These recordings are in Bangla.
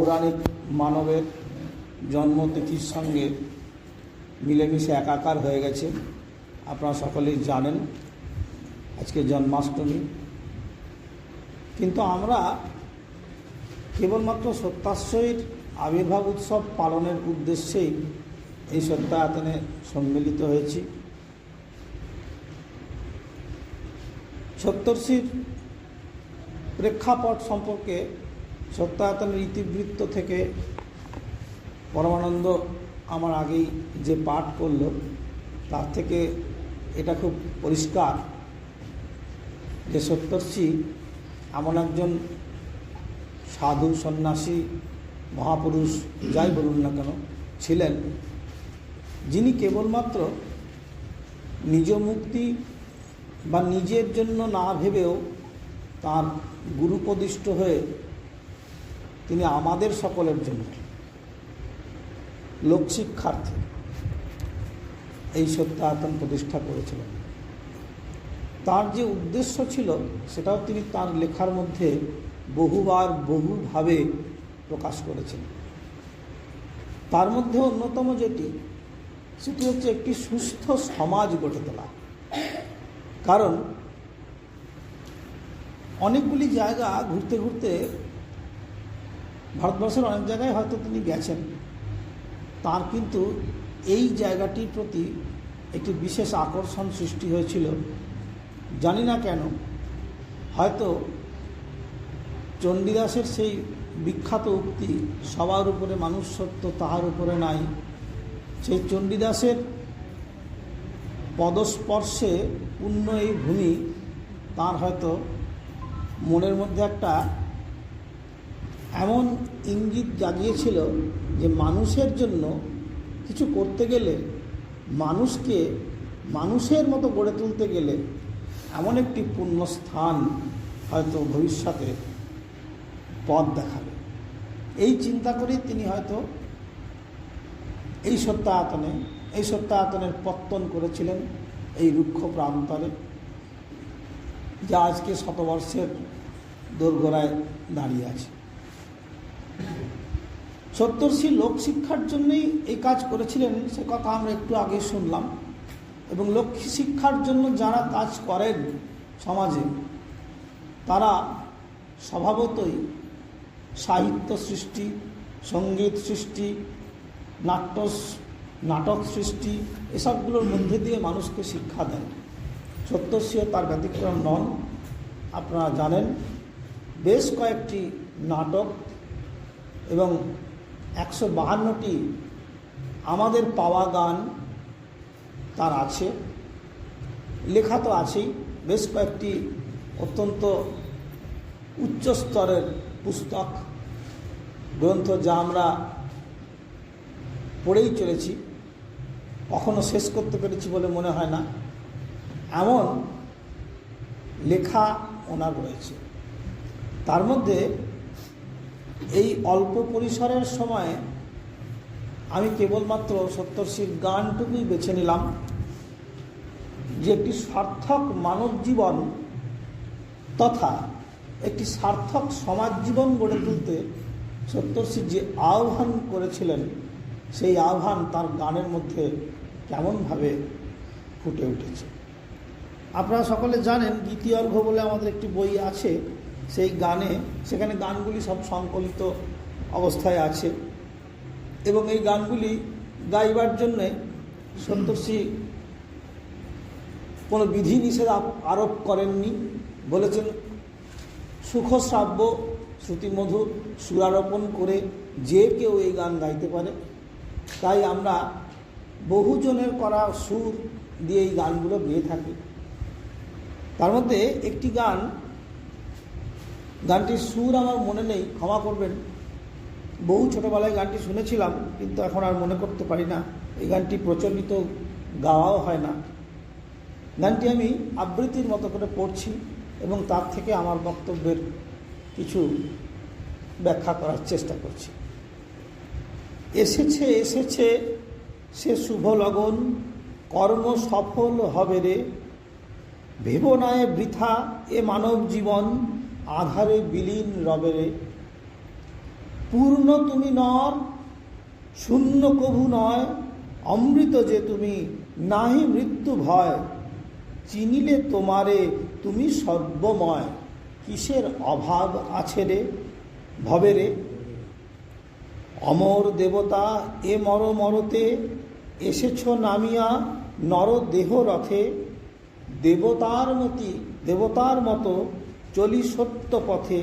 পৌরাণিক মানবের জন্মতিথির সঙ্গে মিলেমিশে একাকার হয়ে গেছে। আপনারা সকলেই জানেন আজকে জন্মাষ্টমী। কিন্তু আমরা কেবলমাত্র সত্যাশ্রয়ীর আবির্ভাব উৎসব পালনের উদ্দেশ্যেই এই সত্যায়তনে সম্মিলিত হয়েছি। সপ্তর্ষির প্রেক্ষাপট সম্পর্কে সত্যায়তনের ইতিবৃত্ত থেকে পরমানন্দ আমার আগেই যে পাঠ করল, তার থেকে এটা খুব পরিষ্কার যে সপ্তর্ষি এমন একজন সাধু, সন্ন্যাসী, মহাপুরুষ, যাই বলুন না কেন, ছিলেন। যিনি কেবলমাত্র নিজ মুক্তি বা নিজের জন্য না ভেবেও তার গুরুপদিষ্ট হয়ে তিনি আমাদের সকলের জন্য লোকশিক্ষার্থে এই সত্যায়তন প্রতিষ্ঠা করেছিলেন। তার যে উদ্দেশ্য ছিল, সেটাও তিনি তার লেখার মধ্যে বহুবার বহুভাবে প্রকাশ করেছেন। তার মধ্যে অন্যতম যেটি, সেটি হচ্ছে একটি সুস্থ সমাজ গড়ে তোলা। কারণ অনেকগুলি জায়গা ঘুরতে ঘুরতে ভারতবর্ষের অনেক জায়গায় হয়তো তিনি গেছেন। তার কিন্তু এই জায়গাটির প্রতি একটি বিশেষ আকর্ষণ সৃষ্টি হয়েছিল। জানি না কেন, হয়তো চণ্ডীদাসের সেই বিখ্যাত উক্তি, সবার উপরে মানুষ সত্য তাহার উপরে নাই। সেই চণ্ডীদাসের পদস্পর্শে পূর্ণ এই ভূমি, তার হয়তো মনের মধ্যে একটা এমন ইঙ্গিত জাগিয়েছিল যে মানুষের জন্য কিছু করতে গেলে মানুষকে মানুষের মতো গড়ে তুলতে গেলে এমন একটি পুণ্যস্থান হয়তো ভবিষ্যতে পথ দেখাবে। এই চিন্তা করেই তিনি হয়তো এই সত্যায়তনে, এই সত্যায়তনের পত্তন করেছিলেন এই রুক্ষ প্রান্তরে, যা আজকে শতবর্ষের দোরগোড়ায় দাঁড়িয়ে আছে। সত্তরশী লোকশিক্ষার জন্যই এই কাজ করেছিলেন, সে কথা আমরা একটু আগে শুনলাম। এবং লক্ষ্মী শিক্ষার জন্য যারা কাজ করেন সমাজে, তারা স্বভাবতই সাহিত্য সৃষ্টি, সংগীত সৃষ্টি নাট্য নাটক সৃষ্টি, এসবগুলোর মধ্যে দিয়ে মানুষকে শিক্ষা দেন সত্যশ্রীও তার ব্যতিক্রম নন, আপনারা জানেন। বেশ কয়েকটি নাটক এবং একশো বাহান্নটি আমাদের পাওয়া গান তার আছে। লেখা তো আছেই। বেশ কয়েকটি অত্যন্ত উচ্চ স্তরের পুস্তক, গ্রন্থ যা আমরা পড়েই চলেছি, কখনো শেষ করতে পেরেছি বলে মনে হয় না। এমন লেখা ওনার রয়েছে। তার মধ্যে এই অল্প পরিসরের সময়ে আমি কেবলমাত্র সপ্তর্ষির গানটুকুই বেছে নিলাম, যে একটি সার্থক মানব জীবন তথা একটি সার্থক সমাজ জীবন গড়ে তুলতে সপ্তর্ষি যে আহ্বান করেছিলেন, সেই আহ্বান তার গানের মধ্যে কেমনভাবে ফুটে উঠেছে। আপনারা সকলে জানেন গীতিঅর্ঘ বলে আমাদের একটি বই আছে। সেই গানে, সেখানে গানগুলি সব সংকলিত অবস্থায় আছে। এবং এই গানগুলি গাইবার জন্যে সন্তোষী কোনো বিধি নিষেধ আরোপ করেননি। বলেছেন, সুখশ্রাব্য শ্রুতিমধুর সুরারোপণ করে যে কেউ এই গান গাইতে পারে। তাই আমরা বহুজনের করা সুর দিয়ে এই গানগুলো গেয়ে থাকি। তার মধ্যে একটি গান গানটির সুর আমার মনে নেই, ক্ষমা করবেন। বহু ছোটোবেলায় গানটি শুনেছিলাম, কিন্তু এখন আর মনে করতে পারি না। এই গানটি প্রচলিত গাওয়াও হয় না। গানটি আমি আবৃত্তির মতো করে পড়ছি এবং তার থেকে আমার বক্তব্যের কিছু ব্যাখ্যা করার চেষ্টা করছি। এসেছে এসেছে, সে শুভ লগন, কর্ম সফল হবে রে। ভেবনায় বৃথা, এ মানব জীবন আধারে বিলীন রবে রে পূর্ণ তুমি নর, শূন্য কভু নয়, অমৃত যে তুমি, নাহি মৃত্যু ভয়। চিনিলে তোমারে তুমি সর্বময়। কিসের অভাব আছে রে ভবে রে অমর দেবতা এ মর মরতে, এসেছ নামিয়া নর দেহ রথে। দেবতার মতি, দেবতার মতো চলি সত্য পথে,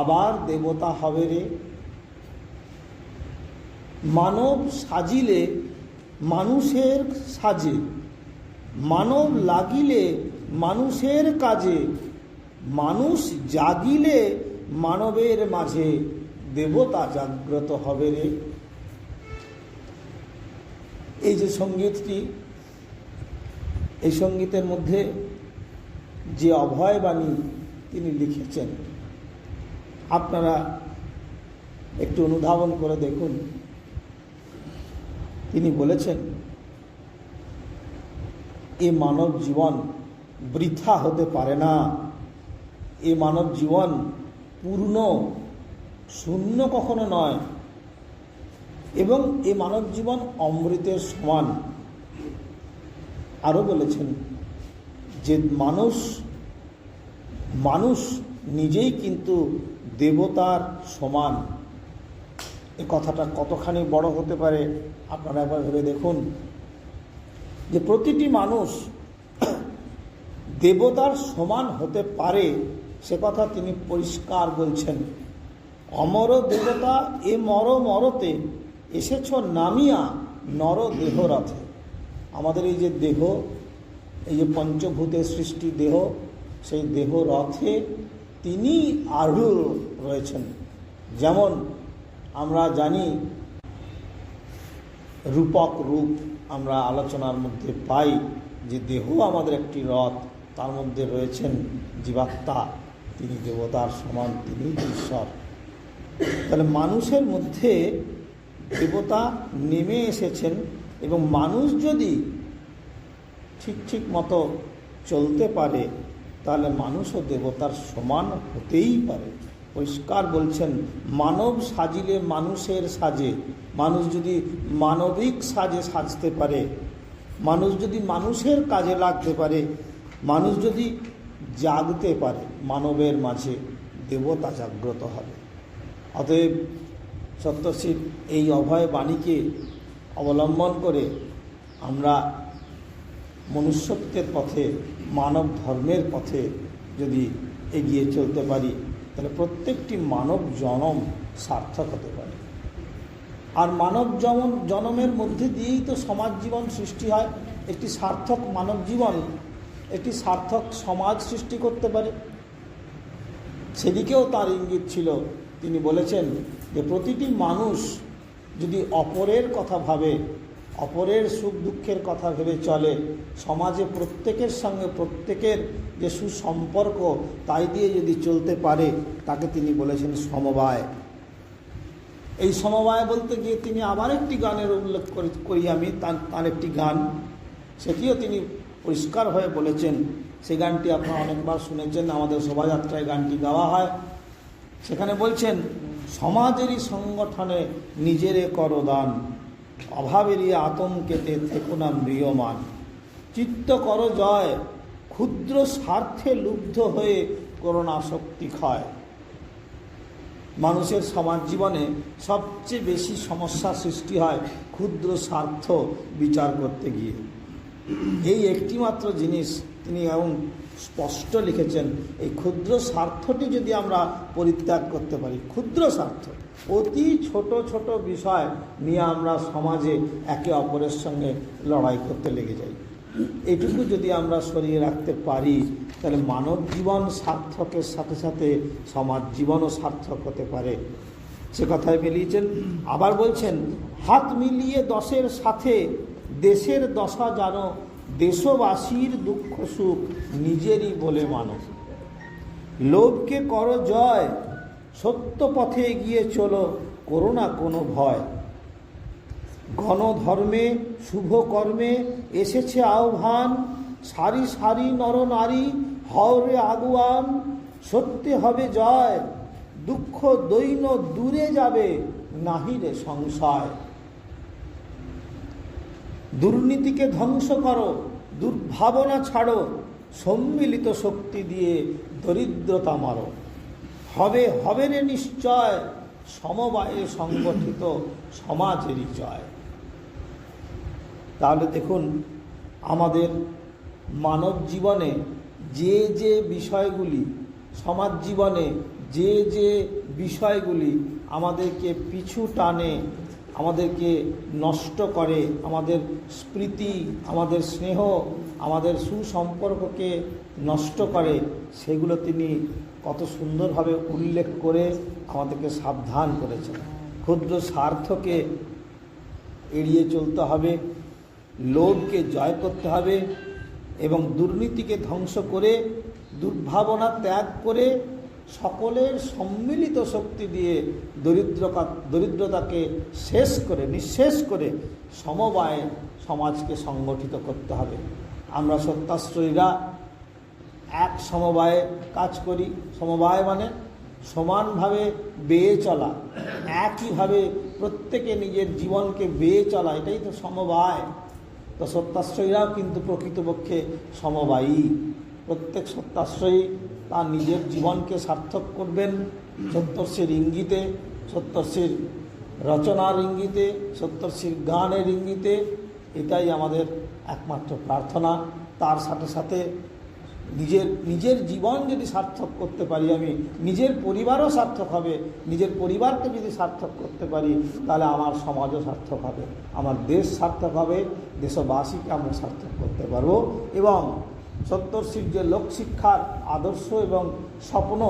আবার দেবতা হবে রে। মানব সাজিলে মানুষের সাজে, মানব লাগিলে মানুষের কাজে, মানুষ জাগিলে মানবের মাঝে, দেবতা জাগ্রত হবে রে। এই যে সঙ্গীতটি, এই সঙ্গীতের মধ্যে যে অভয় বাণী তিনি লিখেছেন। আপনারা একটু অনুধাবন করে দেখুন। তিনি বলেছেন, এ মানব জীবন বৃথা হতে পারে না। এ মানব জীবন পূর্ণ, শূন্য কখনো নয়। এবং এ মানব জীবন অমৃতের সমান। আরও বলেছেন, যে মানুষ মানুষ নিজেই কিন্তু দেবতার সমান। এ কথাটা কতখানি বড় হতে পারে আপনারা একবার ভেবে দেখুন। যে প্রতিটি মানুষ দেবতার সমান হতে পারে, সে কথা তিনি পরিষ্কার বলছেন। অমর দেবতা এ মর মরতে, এসেছ নামিয়া নর দেহ রথে আমাদের এই যে দেহ, এই যে পঞ্চভূতের সৃষ্টি দেহ সেই দেহ রথে তিনি আরূঢ় রয়েছেন। যেমন আমরা জানি, রূপক রূপ আমরা আলোচনার মধ্যে পাই যে দেহ আমাদের একটি রথ, তার মধ্যে রয়েছেন জীবাত্মা, তিনি দেবতার সমান, তিনি ঈশ্বর। তাহলে মানুষের মধ্যে দেবতা নেমে এসেছেন এবং মানুষ যদি ঠিক ঠিক মতো চলতে পারে তাহলে মানুষও দেবতার সমান হতেই পারে। পরিষ্কার বলছেন, মানব সাজিলে মানুষের সাজে। মানুষ যদি মানবিক সাজে সাজতে পারে, মানুষ যদি মানুষের কাজে লাগতে পারে, মানুষ যদি জাগতে পারে, মানবের মাঝে দেবতা জাগ্রত হবে। অতএব সত্যশীল এই অভয় বাণীকে অবলম্বন করে আমরা মনুষ্যত্বের পথে মানব ধর্মের পথে যদি এগিয়ে চলতে পারি, তাহলে প্রত্যেকটি মানব জনম সার্থক হতে পারে। আর মানব জনম জনমের মধ্যে দিয়েই তো সমাজ জীবন সৃষ্টি হয়। একটি সার্থক মানব জীবন, একটি সার্থক সমাজ সৃষ্টি করতে পারে। সেদিকেও তার ইঙ্গিত ছিল। তিনি বলেছেন যে, প্রতিটি মানুষ যদি অপরের কথা ভাবে অপরের সুখ দুঃখের কথা ভেবে চলে। সমাজে প্রত্যেকের সঙ্গে প্রত্যেকের যে সুসম্পর্ক, তাই দিয়ে যদি চলতে পারে, তাকে তিনি বলেছেন সমবায়। এই সমবায় বলতে গিয়ে তিনি আবার একটি গানের উল্লেখ করি আমি, তার তার একটি গান। সেটিও তিনি পরিষ্কার হয়ে বলেছেন। সেই গানটি আপনারা অনেকবার শুনেছেন, আমাদের শোভাযাত্রায় গানটি গাওয়া হয়। সেখানে বলছেন, সমাজেরই সংগঠনে নিজেরে করদান অভাবেরই আতঙ্কেতে থেকো না ম্রিয়মান। চিত্ত কর জয়, ক্ষুদ্র স্বার্থে লুব্ধ হয়ে করোনা শক্তি ক্ষয়। মানুষের সমাজ জীবনে সবচেয়ে বেশি সমস্যা সৃষ্টি হয় ক্ষুদ্র স্বার্থ বিচার করতে গিয়ে। এই একটিমাত্র জিনিস তিনি এমন স্পষ্ট লিখেছেন, এই ক্ষুদ্র স্বার্থটি যদি আমরা পরিত্যাগ করতে পারি, ক্ষুদ্র স্বার্থ। অতি ছোট ছোট বিষয় নিয়ে আমরা সমাজে একে অপরের সঙ্গে লড়াই করতে লেগে যাই। এটুকু যদি আমরা সরিয়ে রাখতে পারি, তাহলে মানব জীবন সার্থকের সাথে সাথে সমাজ জীবনও সার্থক হতে পারে। সে কথায় মিলিয়েছেন আবার বলছেন, হাত মিলিয়ে দশের সাথে দেশের দশা জানো দেশবাসীর দুঃখ সুখ নিজেরই বলে মানো। লোভকে করো জয় সত্য পথে এগিয়ে চলো, করো না কোনো ভয়। গণধর্মে শুভ কর্মে এসেছে আহ্বান, সারি সারি নর নারী হওরে আগুয়ান, সত্যি হবে জয়, দুঃখ দৈন দূরে যাবে নাহিরে সংশয়। দুর্নীতিকে ধ্বংস করো, দুর্ভাবনা ছাড়ো, সম্মিলিত শক্তি দিয়ে দরিদ্রতা মারো। হবে হবে রে নিশ্চয়, সমবায়ে সংগঠিত সমাজেরই জয়। তাহলে দেখুন, আমাদের মানব জীবনে যে যে বিষয়গুলি, সমাজ জীবনে যে যে বিষয়গুলি আমাদেরকে পিছু টানে, আমাদেরকে নষ্ট করে, আমাদের স্মৃতি, আমাদের স্নেহ, আমাদের সুসম্পর্ককে নষ্ট করে, সেগুলো তিনি কত সুন্দরভাবে উল্লেখ করে আমাদেরকে সাবধান করেছেন। ক্ষুদ্র স্বার্থকে এড়িয়ে চলতে হবে, লোভকে জয় করতে হবে এবং দুর্নীতিকে ধ্বংস করে, দুর্ভাবনা ত্যাগ করে সকলের সম্মিলিত শক্তি দিয়ে দরিদ্রতা, দরিদ্রতাকে শেষ করে, নিঃশেষ করে সমবায়ে সমাজকে সংগঠিত করতে হবে। আমরা সত্যাশ্রয়ীরা এক সমবায়ে কাজ করি। সমবায় মানে সমানভাবে বেয়ে চলা, একইভাবে প্রত্যেকে নিজের জীবনকে বেয়ে চলা, এটাই তো সমবায়। তো সত্যাশ্রয়ীরাও কিন্তু প্রকৃতপক্ষে সমবায়ী। প্রত্যেক সত্যাশ্রয়ী তার নিজের জীবনকে সার্থক করবেন সত্যর্ষীর ইঙ্গিতে, সত্যর্ষীর রচনার ইঙ্গিতে, সত্যর্ষীর গানের ইঙ্গিতে। এটাই আমাদের একমাত্র প্রার্থনা। তার সাথে সাথে নিজের নিজের জীবন যদি সার্থক করতে পারি আমি, নিজের পরিবারও সার্থক হবে, নিজের পরিবারকে যদি সার্থক করতে পারি, তাহলে আমার সমাজও সার্থক হবে, আমার দেশ সার্থক হবে, দেশবাসীকে আমরা সার্থক করতে পারব এবং সত্তরশীর যে লোকশিক্ষার আদর্শ এবং স্বপ্ন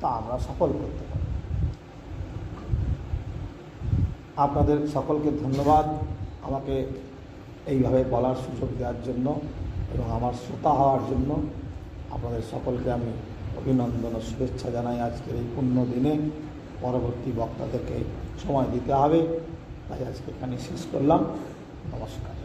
তা আমরা সফল করতে পারব। আপনাদের সকলকে ধন্যবাদ আমাকে এইভাবে বলার সুযোগ দেওয়ার জন্য। এবং আমার শ্রোতা হওয়ার জন্য আপনাদের সকলকে আমি অভিনন্দন ও শুভেচ্ছা জানাই আজকের এই পূর্ণ দিনে। পরবর্তী বক্তাদেরকে সময় দিতে হবে। তাই আজকে এখানে শেষ করলাম। নমস্কার।